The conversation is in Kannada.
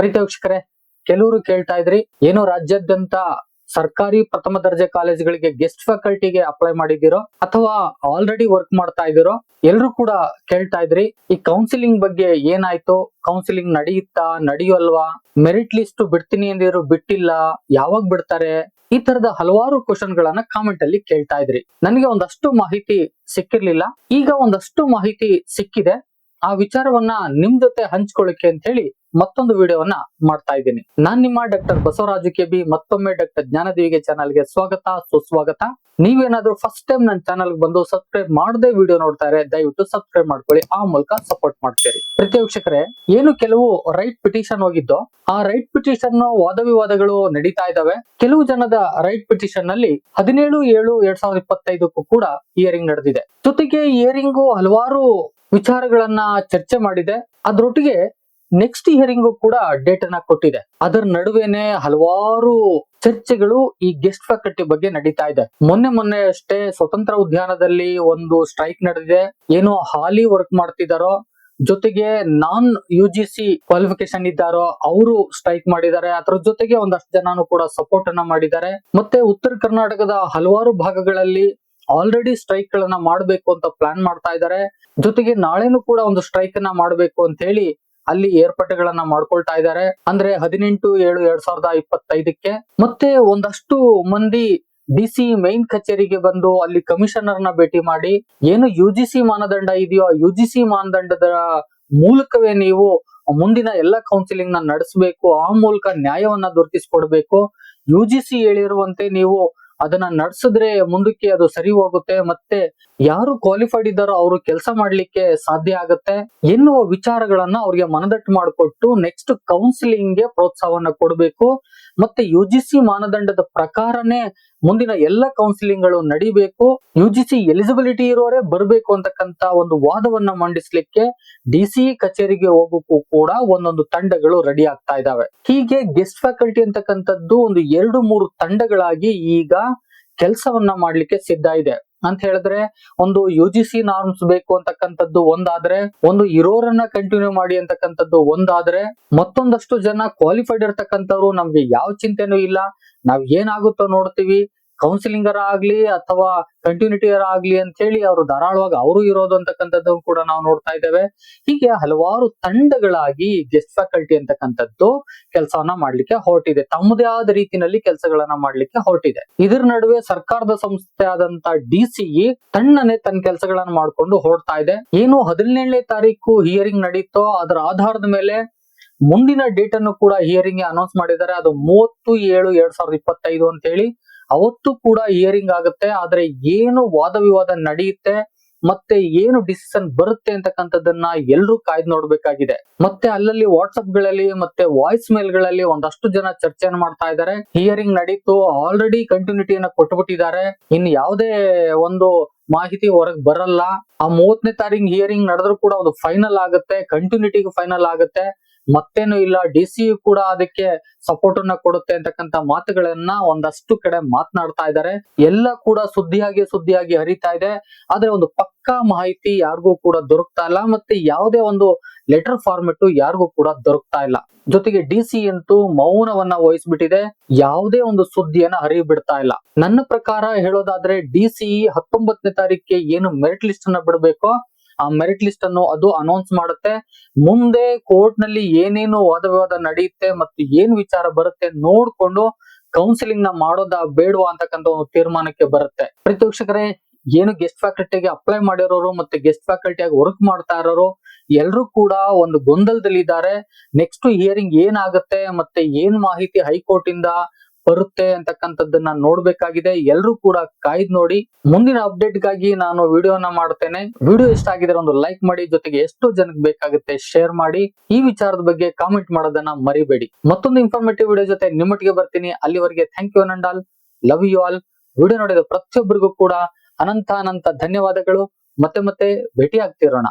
ಪ್ರೀತಿ ಕೆಲವರು ಕೇಳ್ತಾ ಇದ್ರಿ, ಏನೋ ರಾಜ್ಯಾದ್ಯಂತ ಸರ್ಕಾರಿ ಪ್ರಥಮ ದರ್ಜೆ ಕಾಲೇಜುಗಳಿಗೆ ಗೆಸ್ಟ್ ಫ್ಯಾಕಲ್ಟಿಗೆ ಅಪ್ಲೈ ಮಾಡಿದಿರೋ ಅಥವಾ ಆಲ್ರೆಡಿ ವರ್ಕ್ ಮಾಡ್ತಾ ಇದ್ದೀರೋ, ಎಲ್ರು ಕೂಡ ಕೇಳ್ತಾ ಇದ್ರಿ, ಈ ಕೌನ್ಸಿಲಿಂಗ್ ಬಗ್ಗೆ ಏನಾಯ್ತು ಕೌನ್ಸಿಲಿಂಗ್ ನಡೆಯುತ್ತಾ ನಡೆಯೋಲ್ವಾ ಮೆರಿಟ್ ಲಿಸ್ಟ್ ಬಿಡ್ತೀನಿ ಅಂದಿದ್ರು ಬಿಟ್ಟಿಲ್ಲ, ಯಾವಾಗ ಬಿಡ್ತಾರೆ, ಈ ತರದ ಹಲವಾರು ಕ್ವಶನ್ ಗಳನ್ನ ಕಾಮೆಂಟ್ ಅಲ್ಲಿ ಕೇಳ್ತಾ ಇದ್ರಿ. ನನಗೆ ಒಂದಷ್ಟು ಮಾಹಿತಿ ಸಿಕ್ಕಿರ್ಲಿಲ್ಲ, ಈಗ ಒಂದಷ್ಟು ಮಾಹಿತಿ ಸಿಕ್ಕಿದೆ, ಆ ವಿಚಾರವನ್ನ ನಿಮ್ ಜೊತೆ ಹಂಚ್ಕೊಳ್ಳಿಕ್ಕೆ ಅಂತ ಹೇಳಿ ಮತ್ತೊಂದು ವಿಡಿಯೋವನ್ನ ಮಾಡ್ತಾ ಇದ್ದೀನಿ. ನಾನ್ ನಿಮ್ಮ ಡಾಕ್ಟರ್ ಬಸವರಾಜು ಕೆ ಬಿ ಮತ್ತೊಮ್ಮೆ ಡಾಕ್ಟರ್ ಜ್ಞಾನದೇವಿಗೆ ಚಾನಲ್ಗೆ ಸ್ವಾಗತ. ಸುಸ್ವಾಗತ. ನೀವೇನಾದ್ರೂ ಫಸ್ಟ್ ಟೈಮ್ ನನ್ನ ಚಾನಲ್ ಬಂದು ಸಬ್ಸ್ಕ್ರೈಬ್ ಮಾಡದೆ ವಿಡಿಯೋ ನೋಡ್ತಾ ಇದ್ರೆ ದಯವಿಟ್ಟು ಸಬ್ಸ್ಕ್ರೈಬ್ ಮಾಡ್ಕೊಳ್ಳಿ. ಆ ಮೂಲಕ ಸಪೋರ್ಟ್ ಮಾಡ್ತೀರಿ. ಪ್ರತಿ ವೀಕ್ಷಕರೇ, ಏನು ಕೆಲವು ರೈಟ್ ಪಿಟಿಷನ್ ಹೋಗಿದ್ದು, ಆ ರೈಟ್ ಪಿಟಿಷನ್ ವಾದ ವಿವಾದಗಳು ನಡೀತಾ ಇದಾವೆ ಕೆಲವು ಜನದ ರೈಟ್ ಪಿಟಿಷನ್ನಲ್ಲಿ ಹದಿನೇಳು, ಏಳು, ಎರಡ್ ಸಾವಿರದ ಇಪ್ಪತ್ತೈದಕ್ಕೂ ಕೂಡ ಹಿಯರಿಂಗ್ ನಡೆದಿದೆ. ಜೊತೆಗೆ ಹಿಯರಿಂಗು ಹಲವಾರು ವಿಚಾರಗಳನ್ನ ಚರ್ಚೆ ಮಾಡಿದೆ. ಅದ್ರೊಟ್ಟಿಗೆ ನೆಕ್ಸ್ಟ್ ಹಿಯರಿಂಗು ಕೂಡ ಡೇಟ್ ಅನ್ನ ಕೊಟ್ಟಿದೆ. ಅದರ ನಡುವೆನೆ ಹಲವಾರು ಚರ್ಚೆಗಳು ಈ ಗೆಸ್ಟ್ ಫ್ಯಾಕಲ್ಟಿ ಬಗ್ಗೆ ನಡೀತಾ ಇದೆ. ಮೊನ್ನೆ ಮೊನ್ನೆ ಅಷ್ಟೇ ಸ್ವತಂತ್ರ ಉದ್ಯಾನದಲ್ಲಿ ಒಂದು ಸ್ಟ್ರೈಕ್ ನಡೆದಿದೆ. ಏನೋ ಹಾಲಿ ವರ್ಕ್ ಮಾಡ್ತಿದಾರೋ, ಜೊತೆಗೆ non U G C qualification ಇದ್ದಾರೋ, ಅವರು ಸ್ಟ್ರೈಕ್ ಮಾಡಿದ್ದಾರೆ. ಅದರ ಜೊತೆಗೆ ಒಂದಷ್ಟು ಜನನು ಕೂಡ ಸಪೋರ್ಟ್ ಅನ್ನ ಮಾಡಿದ್ದಾರೆ. ಮತ್ತೆ ಉತ್ತರ ಕರ್ನಾಟಕದ ಹಲವಾರು ಭಾಗಗಳಲ್ಲಿ ಆಲ್ರೆಡಿ ಸ್ಟ್ರೈಕ್ ಗಳನ್ನ ಮಾಡಬೇಕು ಅಂತ ಪ್ಲಾನ್ ಮಾಡ್ತಾ ಇದ್ದಾರೆ. ಜೊತೆಗೆ ನಾಳೆನೂ ಕೂಡ ಒಂದು ಸ್ಟ್ರೈಕ್ ಅನ್ನ ಮಾಡಬೇಕು ಅಂತ ಹೇಳಿ ಅಲ್ಲಿ ಏರ್ಪಾಟುಗಳನ್ನ ಮಾಡ್ಕೊಳ್ತಾ ಇದ್ದಾರೆ ಅಂದ್ರೆ ಹದಿನೆಂಟು ಏಳು ಎರಡ್ ಸಾವಿರದ ಇಪ್ಪತ್ತೈದಕ್ಕೆ. ಮತ್ತೆ ಒಂದಷ್ಟು ಮಂದಿ ಡಿಸಿ ಮೈನ್ ಕಚೇರಿಗೆ ಬಂದು ಅಲ್ಲಿ ಕಮಿಷನರ್ನ ಭೇಟಿ ಮಾಡಿ, ಏನು ಯು ಜಿ ಸಿ ಮಾನದಂಡ ಇದೆಯೋ? ಯು ಜಿ ಸಿ ಮಾನದಂಡದ ಮೂಲಕವೇ ನೀವು ಮುಂದಿನ ಎಲ್ಲ ಕೌನ್ಸಿಲಿಂಗ್ನ ನಡೆಸಬೇಕು, ಆ ಮೂಲಕ ನ್ಯಾಯವನ್ನ ದೊರಕಿಸಿಕೊಡ್ಬೇಕು ಯು ಜಿ ಸಿ ಹೇಳಿರುವಂತೆ ನೀವು ಅದನ್ನ ನಡೆಸಿದ್ರೆ ಮುಂದಕ್ಕೆ ಅದು ಸರಿ ಹೋಗುತ್ತೆ. ಮತ್ತೆ ಯಾರು ಕ್ವಾಲಿಫೈಡ್ ಇದ್ದಾರೋ ಅವರು ಕೆಲಸ ಮಾಡ್ಲಿಕ್ಕೆ ಸಾಧ್ಯ ಆಗುತ್ತೆ ಎನ್ನುವ ವಿಚಾರಗಳನ್ನ ಅವ್ರಿಗೆ ಮನದಟ್ಟು ಮಾಡಿಕೊಟ್ಟು ನೆಕ್ಸ್ಟ್ ಕೌನ್ಸಿಲಿಂಗ್ಗೆ ಪ್ರೋತ್ಸಾಹವನ್ನ ಕೊಡಬೇಕು. ಮತ್ತೆ ಯು ಜಿ ಸಿ ಮಾನದಂಡದ ಪ್ರಕಾರನೇ ಮುಂದಿನ ಎಲ್ಲ ಕೌನ್ಸಿಲಿಂಗ್ಗಳು ನಡಿಬೇಕು. ಯು ಜಿ ಸಿ ಎಲಿಜಿಬಿಲಿಟಿ ಇರೋರೇ ಬರಬೇಕು ಅಂತಕ್ಕಂತ ಒಂದು ವಾದವನ್ನ ಮಂಡಿಸ್ಲಿಕ್ಕೆ ಡಿ ಸಿ ಕಚೇರಿಗೆ ಹೋಗೋಕ್ಕೂ ಕೂಡ ಒಂದೊಂದು ತಂಡಗಳು ರೆಡಿ ಆಗ್ತಾ ಇದಾವೆ. ಹೀಗೆ ಗೆಸ್ಟ್ ಫ್ಯಾಕಲ್ಟಿ ಅಂತಕ್ಕಂಥದ್ದು ಒಂದು ಎರಡು ಮೂರು ತಂಡಗಳಾಗಿ ಈಗ ಕೆಲಸವನ್ನ ಮಾಡ್ಲಿಕ್ಕೆ ಸಿದ್ಧ ಇದೆ. ಅಂತ ಹೇಳಿದ್ರೆ ಒಂದು ಯು ಜಿ ಸಿ ನಾರ್ಮ್ಸ್ ಬೇಕು ಅಂತಕ್ಕಂಥದ್ದು ಒಂದಾದ್ರೆ ಒಂದು ಇರೋರನ್ನ ಕಂಟಿನ್ಯೂ ಮಾಡಿ ಅಂತಕ್ಕಂಥದ್ದು ಒಂದಾದ್ರೆ ಮತ್ತೊಂದಷ್ಟು ಜನ ಕ್ವಾಲಿಫೈಡ್ ಇರ್ತಕ್ಕಂಥವ್ರು ನಮ್ಗೆ ಯಾವ ಚಿಂತೆನೂ ಇಲ್ಲ. ನಾವ್ ಏನಾಗುತ್ತೋ ನೋಡ್ತೀವಿ. ಕೌನ್ಸಿಲಿಂಗರ ಆಗ್ಲಿ ಅಥವಾ ಕಂಟಿನ್ಯೂಟಿಯರ್ ಆಗ್ಲಿ ಅಂತ ಹೇಳಿ ಅವರು ಧಾರಾಳವಾಗಿ ಅವರು ಇರೋದು ಅಂತಕ್ಕಂಥದ್ದು ಕೂಡ ನಾವು ನೋಡ್ತಾ ಇದ್ದೇವೆ. ಹೀಗೆ ಹಲವಾರು ತಂಡಗಳಾಗಿ ಗೆಸ್ಟ್ ಫ್ಯಾಕಲ್ಟಿ ಅಂತಕ್ಕಂಥದ್ದು ಕೆಲಸವನ್ನ ಮಾಡ್ಲಿಕ್ಕೆ ಹೊರಟಿದೆ. ತಮ್ಮದೇ ಆದ ರೀತಿಯಲ್ಲಿ ಕೆಲಸಗಳನ್ನ ಮಾಡ್ಲಿಕ್ಕೆ ಹೊರಟಿದೆ. ಇದರ ನಡುವೆ ಸರ್ಕಾರದ ಸಂಸ್ಥೆ ಆದಂತ ಡಿ ಸಿಇ ತಣ್ಣನೆ ತನ್ನ ಕೆಲಸಗಳನ್ನ ಮಾಡ್ಕೊಂಡು ಹೊರಡ್ತಾ ಇದೆ. ಏನು ಹದಿನೇಳನೇ ತಾರೀಕು ಹಿಯರಿಂಗ್ ನಡೀತೋ ಅದರ ಆಧಾರದ ಮೇಲೆ ಮುಂದಿನ ಡೇಟ್ ಅನ್ನು ಕೂಡ ಹಿಯರಿಂಗ್ ಅನೌನ್ಸ್ ಮಾಡಿದ್ದಾರೆ. ಅದು ಮೂವತ್ತು ಏಳು ಎರಡ್ ಸಾವಿರದ ಇಪ್ಪತ್ತೈದು ಅಂತ ಹೇಳಿ ಅವತ್ತು ಕೂಡ ಹಿಯರಿಂಗ್ ಆಗುತ್ತೆ, ಆದ್ರೆ ಏನು ವಾದ ವಿವಾದ ನಡೆಯುತ್ತೆ, ಮತ್ತೆ ಏನು ಡಿಸಿಷನ್ ಬರುತ್ತೆ ಅಂತಕ್ಕಂಥದ್ದನ್ನ ಎಲ್ಲರೂ ಕಾಯ್ದು ನೋಡ್ಬೇಕಾಗಿದೆ. ಮತ್ತೆ ಅಲ್ಲಲ್ಲಿ ವಾಟ್ಸ್ಆಪ್ಗಳಲ್ಲಿ, ಮತ್ತೆ ವಾಯ್ಸ್ ಮೇಲ್ಗಳಲ್ಲಿ ಒಂದಷ್ಟು ಜನ ಚರ್ಚೆಯನ್ನು ಮಾಡ್ತಾ ಇದ್ದಾರೆ. ಹಿಯರಿಂಗ್ ನಡೀತು ಆಲ್ರೆಡಿ ಕಂಟಿನ್ಯೂಟಿಯನ್ನ ಕೊಟ್ಟುಬಿಟ್ಟಿದ್ದಾರೆ ಇನ್ನು ಯಾವುದೇ ಒಂದು ಮಾಹಿತಿ ಹೊರಗೆ ಬರಲ್ಲ. ಆ ಮೂವತ್ತನೇ ತಾರೀಕು ಹಿಯರಿಂಗ್ ನಡೆದ್ರು ಕೂಡ ಒಂದು ಫೈನಲ್ ಆಗುತ್ತೆ ಕಂಟಿನ್ಯೂಟಿಗೆ ಫೈನಲ್ ಆಗುತ್ತೆ. ಮತ್ತೇನು ಇಲ್ಲ ಡಿ ಸಿ ಕೂಡ ಅದಕ್ಕೆ ಸಪೋರ್ಟ್ ಅನ್ನ ಕೊಡುತ್ತೆ ಅಂತಕ್ಕಂತ ಮಾತುಗಳನ್ನ ಒಂದಷ್ಟು ಕಡೆ ಮಾತನಾಡ್ತಾ ಇದ್ದಾರೆ. ಎಲ್ಲ ಕೂಡ ಸುದ್ದಿಯಾಗಿ ಸುದ್ದಿಯಾಗಿ ಹರಿತಾ ಇದೆ. ಆದ್ರೆ ಒಂದು ಪಕ್ಕಾ ಮಾಹಿತಿ ಯಾರಿಗೂ ಕೂಡ ದೊರಕ್ತಾ ಇಲ್ಲ ಮತ್ತೆ ಯಾವುದೇ ಒಂದು ಲೆಟರ್ ಫಾರ್ಮೆಟ್ ಯಾರಿಗೂ ಕೂಡ ದೊರಕ್ತಾ ಇಲ್ಲ. ಜೊತೆಗೆ ಡಿ ಸಿ ಅಂತೂ ಮೌನವನ್ನ ವಹಿಸ್ಬಿಟ್ಟಿದೆ. ಯಾವುದೇ ಒಂದು ಸುದ್ದಿಯನ್ನ ಹರಿಬಿಡ್ತಾ ಇಲ್ಲ. ನನ್ನ ಪ್ರಕಾರ ಹೇಳೋದಾದ್ರೆ ಡಿ ಸಿ ಹತ್ತೊಂಬತ್ತನೇ ತಾರೀಕಿಗೆ ಏನು ಮೆರಿಟ್ ಲಿಸ್ಟ್ ಅನ್ನ ಬಿಡಬೇಕೋ ಆ ಮೆರಿಟ್ ಲಿಸ್ಟ್ ಅನ್ನು ಅದು ಅನೌನ್ಸ್ ಮಾಡುತ್ತೆ. ಮುಂದೆ ಕೋರ್ಟ್ನಲ್ಲಿ ಏನೇನು ವಾದ ವಿವಾದ ನಡೆಯುತ್ತೆ ಮತ್ತು ಏನ್ ವಿಚಾರ ಬರುತ್ತೆ ನೋಡ್ಕೊಂಡು ಕೌನ್ಸಿಲಿಂಗ್ನ ಮಾಡೋದಾ ಬೇಡವಾ ಅಂತಕ್ಕಂಥ ಒಂದು ತೀರ್ಮಾನಕ್ಕೆ ಬರುತ್ತೆ. ಪ್ರತಿ ವೀಕ್ಷಕರೇ ಏನು ಗೆಸ್ಟ್ ಫ್ಯಾಕಲ್ಟಿಗೆ ಅಪ್ಲೈ ಮಾಡಿರೋರು ಮತ್ತೆ ಗೆಸ್ಟ್ ಫ್ಯಾಕಲ್ಟಿಯಾಗಿ ವರ್ಕ್ ಮಾಡ್ತಾ ಇರೋರು ಎಲ್ರು ಕೂಡ ಒಂದು ಗೊಂದಲದಲ್ಲಿ ಇದ್ದಾರೆ ನೆಕ್ಸ್ಟ್ ಹಿಯರಿಂಗ್ ಏನಾಗುತ್ತೆ ಮತ್ತೆ ಏನ್ ಮಾಹಿತಿ ಹೈಕೋರ್ಟ್ ಇಂದ ಬರುತ್ತೆ ಅಂತಕ್ಕಂಥದ್ದನ್ನ ನೋಡ್ಬೇಕಾಗಿದೆ. ಎಲ್ರು ಕೂಡ ಕಾಯ್ದು ನೋಡಿ. ಮುಂದಿನ ಅಪ್ಡೇಟ್ಗಾಗಿ ನಾನು ವಿಡಿಯೋನ ಮಾಡ್ತೇನೆ. ವಿಡಿಯೋ ಇಷ್ಟ ಆಗಿದ್ರೆ ಒಂದು ಲೈಕ್ ಮಾಡಿ, ಜೊತೆಗೆ ಎಷ್ಟು ಜನಕ್ಕೆ ಬೇಕಾಗುತ್ತೆ ಶೇರ್ ಮಾಡಿ. ಈ ವಿಚಾರದ ಬಗ್ಗೆ ಕಾಮೆಂಟ್ ಮಾಡೋದನ್ನ ಮರಿಬೇಡಿ. ಮತ್ತೊಂದು ಇನ್ಫಾರ್ಮೇಟಿವ್ ವಿಡಿಯೋ ಜೊತೆ ನಿಮ್ಮೊಟ್ಟಿಗೆ ಬರ್ತೀನಿ. ಅಲ್ಲಿವರೆಗೆ ಥ್ಯಾಂಕ್ ಯು ನಂಡಾಲ್ ಲವ್ ಯು ಆಲ್ ವಿಡಿಯೋ ನೋಡಿದ ಪ್ರತಿಯೊಬ್ಬರಿಗೂ ಕೂಡ ಅನಂತ ಅನಂತ ಧನ್ಯವಾದಗಳು. ಮತ್ತೆ ಮತ್ತೆ ಭೇಟಿ ಆಗ್ತಿರೋಣ